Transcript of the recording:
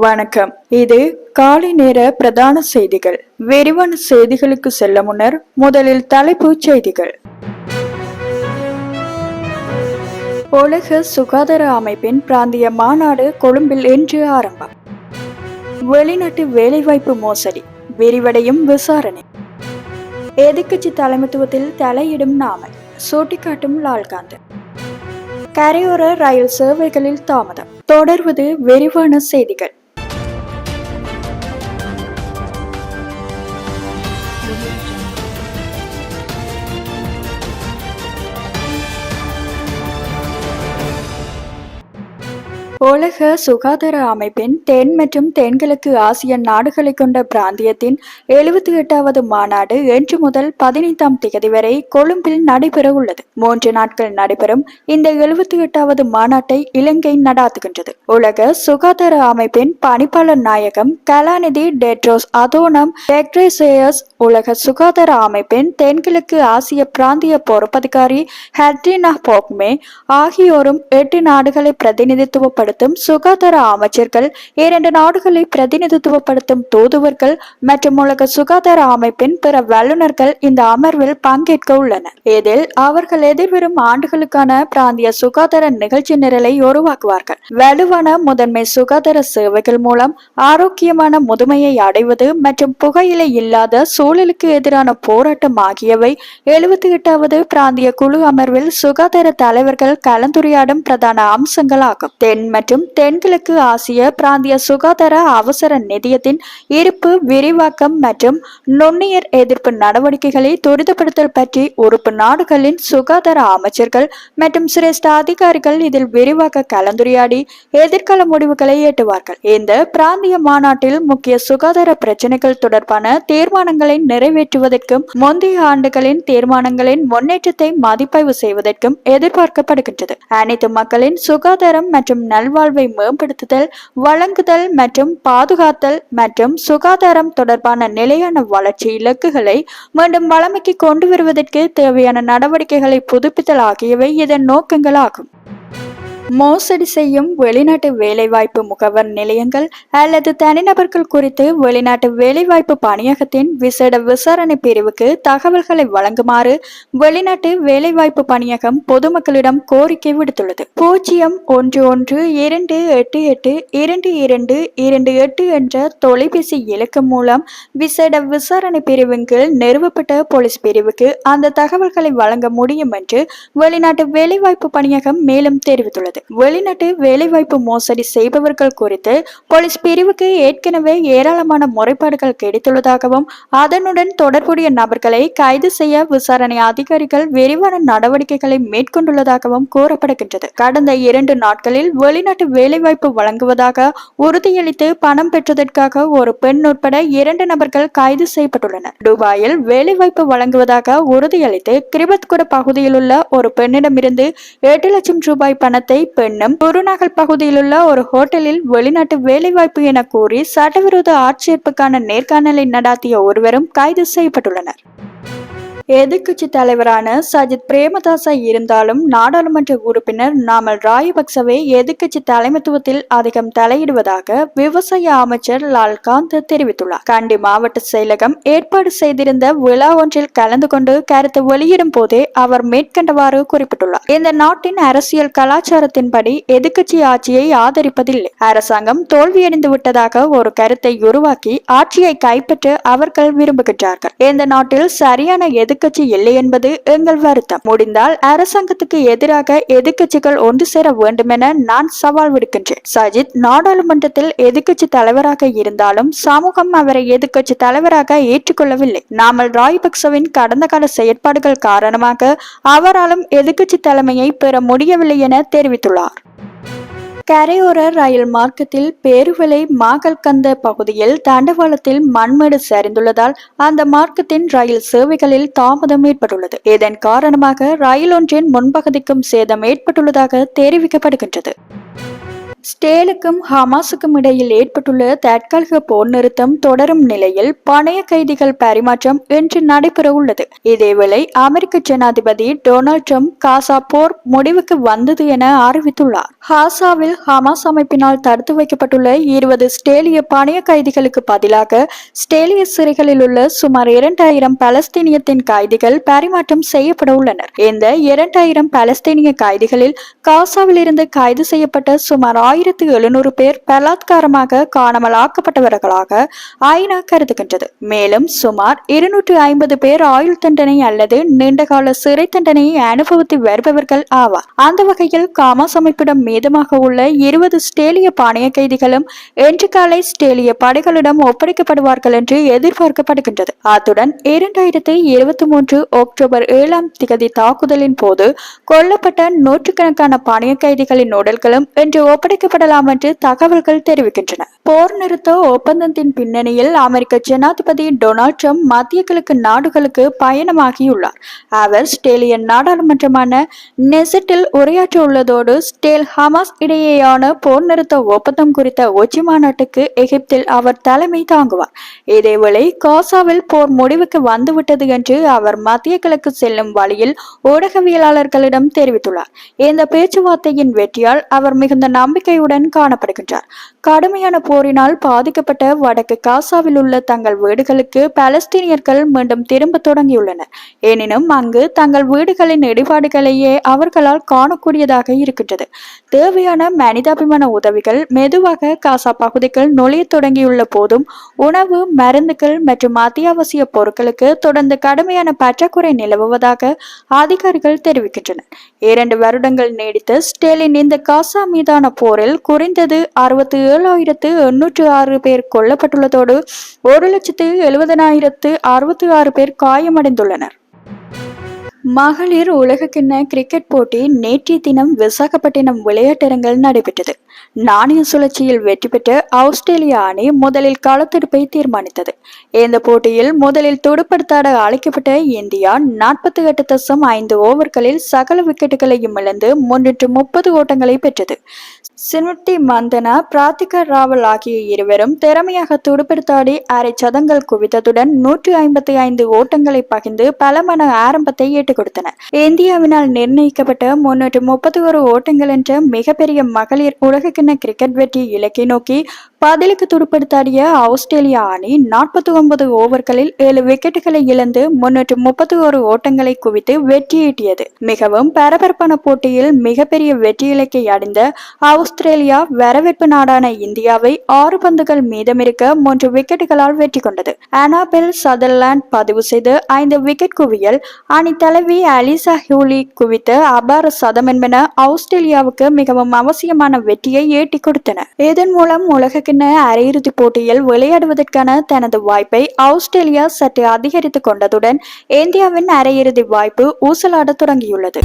வணக்கம். இது காலை நேர பிரதான செய்திகள். விரிவான செய்திகளுக்கு செல்ல முன்னர் முதலில் தலைப்புச் செய்திகள். உலக சுகாதார அமைப்பின் பிராந்திய மாநாடு கொழும்பில் இன்று ஆரம்பம். வெளிநாட்டு வேலைவாய்ப்பு மோசடி விரிவடையும் விசாரணை. எதிர்க்கட்சி தலைமைத்துவத்தில் தலையிடும் நாமல் சுட்டிக்காட்டும் லால்காந்த். கரையோர ரயில் சேவைகளில் தாமதம். தொடர்வது விரிவான செய்திகள். உலக சுகாதார அமைப்பின் தென் மற்றும் தென்கிழக்கு ஆசிய நாடுகளை கொண்ட பிராந்தியத்தின் எழுபத்தி எட்டாவது மாநாடு இன்று முதல் பதினைந்தாம் தேதி வரை கொழும்பில் நடைபெற உள்ளது. மூன்று நாட்கள் நடைபெறும் இந்த எழுபத்தி எட்டாவது மாநாட்டை இலங்கை நடாத்துகின்றது. உலக சுகாதார அமைப்பின் பணிப்பாளர் நாயகம் கலாநிதி டெட்ரோஸ் அதோனம் டெக்ரேசேயஸ் உலக சுகாதார அமைப்பின் தென்கிழக்கு ஆசிய பிராந்திய பொறுப்பதிகாரி ஹட்ரினா போக்மே ஆகியோரும் எட்டு நாடுகளை பிரதிநிதித்துவப்படுத்த பிரதிநிதித்துவப்படுத்தும் சுகாதார அமைச்சர்கள் இரண்டு நாடுகளை பிரதிநிதித்துவப்படுத்தும் தூதுவர்கள் மற்றும் உலக சுகாதார அமைப்பின் பிற வல்லுநர்கள் இந்த அமர்வில் பங்கேற்க உள்ளனர். இதில் அவர்கள் எதிர்வரும் ஆண்டுகளுக்கான பிராந்திய சுகாதார நிகழ்ச்சி நிரலை உருவாக்குவார்கள். வலுவான முதன்மை சுகாதார சேவைகள் மூலம் ஆரோக்கியமான முதுமையை அடைவது மற்றும் புகையிலை இல்லாத சூழலுக்கு எதிரான போராட்டம் ஆகியவை எழுபத்தி எட்டாவது பிராந்திய குழு அமர்வில் சுகாதார தலைவர்கள் கலந்துரையாடும் பிரதான அம்சங்களாகும். தென் மற்றும் தென்கிழக்கு ஆசிய பிராந்திய சுகாதார அவசர நிதியத்தின் இருப்பு விரிவாக்கம் மற்றும் நுண்ணுயிர் எதிர்ப்பு நடவடிக்கைகளை துரிதப்படுத்தல் பற்றி உறுப்பு நாடுகளின் சுகாதார அமைச்சர்கள் மற்றும் சிரேஷ்ட அதிகாரிகள் இதில் விரிவாக கலந்துரையாடி எதிர்கால முடிவுகளை எட்டுவார்கள். இந்த பிராந்திய மாநாட்டில் முக்கிய சுகாதார பிரச்சனைகள் தொடர்பான தீர்மானங்களை நிறைவேற்றுவதற்கும் முந்தைய ஆண்டுகளின் தீர்மானங்களின் முன்னேற்றத்தை மதிப்பாய்வு செய்வதற்கும் எதிர்பார்க்கப்படுகின்றது. அனைத்து மக்களின் சுகாதாரம் மற்றும் நல் நல்வாழ்வை மேம்படுத்துதல் வழங்குதல் மற்றும் பாதுகாத்தல் மற்றும் சுகாதாரம் தொடர்பான நிலையான வளர்ச்சி இலக்குகளை மீண்டும் வளமைக்கு கொண்டு வருவதற்கு தேவையான நடவடிக்கைகளை புதுப்பித்தல் ஆகியவை இதன் நோக்கங்களாகும். மோசடி செய்யும் வெளிநாட்டு வேலைவாய்ப்பு முகவர் நிலையங்கள் அல்லது தனிநபர்கள் குறித்து வெளிநாட்டு வேலைவாய்ப்பு பணியகத்தின் விசேட விசாரணை பிரிவுக்கு தகவல்களை வழங்குமாறு வெளிநாட்டு வேலைவாய்ப்பு பணியகம் பொதுமக்களிடம் கோரிக்கை விடுத்துள்ளது. பூஜ்ஜியம் ஒன்று ஒன்று இரண்டு எட்டு எட்டு இரண்டு இரண்டு இரண்டு எட்டு என்ற தொலைபேசி இலக்கம் மூலம் விசேட விசாரணை பிரிவின் கீழ் நிறுவப்பட்ட போலீஸ் பிரிவுக்கு அந்த தகவல்களை வழங்க முடியும் என்று வெளிநாட்டு வேலைவாய்ப்பு பணியகம் மேலும் தெரிவித்துள்ளது. வெளிநாட்டு வேலைவாய்ப்பு மோசடி செய்பவர்கள் குறித்து போலீஸ் பிரிவுக்கு ஏற்கனவே ஏராளமான முறைப்பாடுகள் கிடைத்துள்ளதாகவும் அதனுடன் தொடர்புடைய நபர்களை கைது செய்ய விசாரணை அதிகாரிகள் விரிவான நடவடிக்கைகளை மேற்கொண்டுள்ளதாகவும் கூறப்படுகின்றது. கடந்த இரண்டு நாட்களில் வெளிநாட்டு வேலைவாய்ப்பு வழங்குவதாக உறுதியளித்து பணம் பெற்றதற்காக ஒரு பெண் உட்பட இரண்டு நபர்கள் கைது செய்யப்பட்டுள்ளனர். துபாயில் வேலைவாய்ப்பு வழங்குவதாக உறுதியளித்து கிரிபத்குட பகுதியில் உள்ள ஒரு பெண்ணிடமிருந்து எட்டு லட்சம் ரூபாய் பணத்தை பெண்ணும் குருநகர் பகுதியிலுள்ள ஒரு ஹோட்டலில் வெளிநாட்டு வேலைவாய்ப்பு என கூறி சட்டவிரோத ஆட்சேர்ப்புக்கான நேர்காணலை நடாத்திய ஒருவரும் கைது செய்யப்பட்டுள்ளனர். எதிர்கட்சி தலைவரான சஜித் பிரேமதாசா இருந்தாலும் நாடாளுமன்ற உறுப்பினர் நாமல் ராயபக்சவே எதிர்கட்சி தலைமைத்துவத்தில் அதிகம் தலையிடுவதாக விவசாய அமைச்சர் லால்காந்த் தெரிவித்துள்ளார். கண்டி மாவட்ட செயலகம் ஏற்பாடு செய்திருந்த விழா ஒன்றில் கலந்து கொண்டு கருத்து வெளியிடும் போதே அவர் மேற்கண்டவாறு குறிப்பிட்டுள்ளார். இந்த நாட்டின் அரசியல் கலாச்சாரத்தின்படி எதிர்கட்சி ஆட்சியை ஆதரிப்பதில்லை. அரசாங்கம் தோல்வியடைந்து விட்டதாக ஒரு கருத்தை உருவாக்கி ஆட்சியை கைப்பற்ற அவர்கள் விரும்புகின்றார்கள். இந்த நாட்டில் சரியான எதிர் எதிர்கட்சி இல்லை என்பது எங்கள் வருத்தம். முடிந்தால் அரசாங்கத்துக்கு எதிராக எதிர்கட்சிகள் ஒன்று சேர வேண்டும் என நான் சவால் விடுக்கின்றேன். சஜித் நாடாளுமன்றத்தில் எதிர்கட்சி தலைவராக இருந்தாலும் சமூகம் அவரை எதிர்கட்சி தலைவராக ஏற்றுக்கொள்ளவில்லை. நாமல் ராய்பக்சவின் கடந்த கால செயற்பாடுகள் காரணமாக அவராலும் எதிர்கட்சி தலைமையை பெற முடியவில்லை என தெரிவித்துள்ளார். கரையோர ரயில் மார்க்கத்தில் பேருவிலை மாகல்கந்த பகுதியில் தண்டவாளத்தில் மண்மேடு சரிந்துள்ளதால் அந்த மார்க்கத்தின் ரயில் சேவைகளில் தாமதம் ஏற்பட்டுள்ளது. இதன் காரணமாக ரயில் ஒன்றின் முன்பகுதிக்கும் சேதம் ஏற்பட்டுள்ளதாக தெரிவிக்கப்படுகின்றது. ஸ்டேலுக்கும் ஹமாஸுக்கும் இடையில் ஏற்பட்டுள்ள தற்காலிக போர் நிறுத்தம் தொடரும் நிலையில் பணைய கைதிகள் பரிமாற்றம் இன்று நடைபெற உள்ளது. இதேவேளை அமெரிக்க ஜனாதிபதி டொனால்ட் ட்ரம்ப் காசா போர் முடிவுக்கு வந்தது என அறிவித்துள்ளார். ஹாசாவில் ஹமாஸ் அமைப்பினால் தடுத்து வைக்கப்பட்டுள்ள இருபது ஸ்டேலிய பணைய கைதிகளுக்கு பதிலாக ஸ்டேலிய சிறைகளில் உள்ள சுமார் இரண்டாயிரம் பலஸ்தீனியத்தின் கைதிகள் பரிமாற்றம் செய்யப்பட உள்ளனர். இந்த இரண்டாயிரம் பலஸ்தீனிய கைதிகளில் காசாவில் இருந்து கைது செய்யப்பட்ட சுமார் ஆயிரத்தி எழுநூறு பேர் பலாத்காரமாக காணாமல் ஆக்கப்பட்டவர்களாக ஐநா கருதுகின்றது. மேலும் சுமார் இருநூற்று ஐம்பது பேர் ஆயுள் தண்டனை அல்லது நீண்டகால சிறை தண்டனையை அனுபவித்து வருபவர்கள் ஆவார். அந்த வகையில் காமாஸ் அமைப்பிடம் மீதமாக உள்ள இருபது ஸ்டேலிய பாணைய கைதிகளும் இன்று காலை ஸ்டேலிய படைகளிடம் ஒப்படைக்கப்படுவார்கள் என்று எதிர்பார்க்கப்படுகின்றது. அத்துடன் இரண்டாயிரத்தி இருபத்தி மூன்று அக்டோபர் ஏழாம் திகதி தாக்குதலின் போது கொல்லப்பட்ட நூற்றுக்கணக்கான பாணைய கைதிகளின் உடல்களும் இன்று ஒப்படைக்கப்படலாம் என்று தகவல்கள் தெரிவிக்கின்றன. போர் நிறுத்த ஒப்பந்தத்தின் பின்னணியில் அமெரிக்க ஜனாதிபதி டொனால்ட் ட்ரம்ப் மத்திய கிழக்கு நாடுகளுக்கு பயணமாகியுள்ளார். அவர் ஸ்டேலியன் நாடாளுமன்றமான நெசட்டில் உரையாற்ற உள்ளதோடு ஸ்டேல் ஹமாஸ் இடையேயான போர் நிறுத்த ஒப்பந்தம் குறித்த உச்சி மாநாட்டுக்கு எகிப்தில் அவர் தலைமை தாங்குவார். இதேவேளை காசாவில் போர் முடிவுக்கு வந்துவிட்டது என்று அவர் மத்திய கிழக்கு செல்லும் வழியில் ஊடகவியலாளர்களிடம் தெரிவித்துள்ளார். இந்த பேச்சுவார்த்தையின் வெற்றியால் அவர் மிகுந்த நம்பிக்கை நம்பிக்கையுடன் காணப்படுகின்றார். கடுமையான போரினால் பாதிக்கப்பட்ட வடக்கு காசாவில் உள்ள தங்கள் வீடுகளுக்கு பாலஸ்தீனியர்கள் மீண்டும் திரும்ப தொடங்கியுள்ளனர். எனினும் அங்கு தங்கள் வீடுகளின் இடிபாடுகளையே அவர்களால் காணக்கூடியதாக இருக்கின்றது. தேவையான மனிதாபிமான உதவிகள் மெதுவாக காசா பகுதிக்குள் நுழைய தொடங்கியுள்ள போதும் உணவு மருந்துகள் மற்றும் அத்தியாவசிய பொருட்களுக்கு தொடர்ந்து கடுமையான பற்றாக்குறை நிலவுவதாக அதிகாரிகள் தெரிவிக்கின்றனர். இரண்டு வருடங்கள் நீடித்த ஸ்டேலின் இந்த காசா மீதான போர் போரில் குறைந்தது அறுபத்தி ஏழாயிரத்து எண்ணூற்று ஆறு பேர் கொல்லப்பட்டுள்ளதோடு ஒரு லட்சத்து எழுபதனாயிரத்து அறுபத்தி ஆறு பேர் காயமடைந்துள்ளனர். மகளிர் உலகக்கிண்ண கிரிக்கெட் போட்டி நேற்றைய தினம் விசாகப்பட்டினம் விளையாட்டரங்கில் நடைபெற்றது. நாணய சுழற்சியில் வெற்றி பெற்று ஆஸ்திரேலிய அணி முதலில் களத்தெடுப்பை தீர்மானித்தது. இந்த போட்டியில் முதலில் துடுப்படுத்தாட அழைக்கப்பட்ட இந்தியா நாற்பத்தி எட்டு தசம் ஐந்து ஓவர்களில் சகல விக்கெட்டுகளையும் இழந்து முன்னூற்று முப்பது ஓட்டங்களை பெற்றது. சினுட்டி மந்தனா பிராத்திகா ராவல் ஆகிய இருவரும் திறமையாக துடுப்படுத்தாடி அரை சதங்கள் குவித்ததுடன் நூற்றி ஐம்பத்தி ஐந்து ஓட்டங்களை பகிர்ந்து பலமான ஆரம்பத்தை ஏற்றுக் கொடுத்தனர் இந்தியாவினால் நிர்ணயிக்கப்பட்ட முன்னூற்று முப்பத்தி ஒரு ஓட்டங்கள் என்ற மிகப்பெரிய மகளிர் உலக உலகக்கிண்ண கிரிக்கெட் வெற்றி இலக்கை நோக்கி பதிலுக்கு துடுப்படுத்தாடிய ஆஸ்திரேலியா அணி நாற்பத்தி ஒன்பது ஓவர்களில் ஏழு விக்கெட்டுகளை இழந்து முன்னூற்று முப்பத்தி ஒரு ஓட்டங்களை குவித்து வெற்றியீட்டியது மிகவும் பரபரப்பான போட்டியில் மிகப்பெரிய வெற்றி இலக்கை அடைந்த ஆஸ்திரேலியா வரவேற்பு நாடான இந்தியாவை ஆறு பந்துகள் மீதமிருக்க மூன்று விக்கெட்டுகளால் வெற்றி கொண்டது. அனாபெல் சதர்லாண்ட் பதிவு செய்து ஐந்து விக்கெட் குவியல் அணி தலைவி அலிசா ஹியூலி குவித்து அபார சதம் என்பன ஆஸ்திரேலியாவுக்கு மிகவும் அவசியமான வெற்றியை ஏட்டி கொடுத்தன. இதன் மூலம் உலக உலகக்கிண்ண அரையிறுதி போட்டியில் விளையாடுவதற்கான தனது வாய்ப்பை ஆஸ்திரேலியா சற்று அதிகரித்துக் கொண்டதுடன் இந்தியாவின் அரையிறுதி வாய்ப்பு ஊசலாடத் தொடங்கியுள்ளது.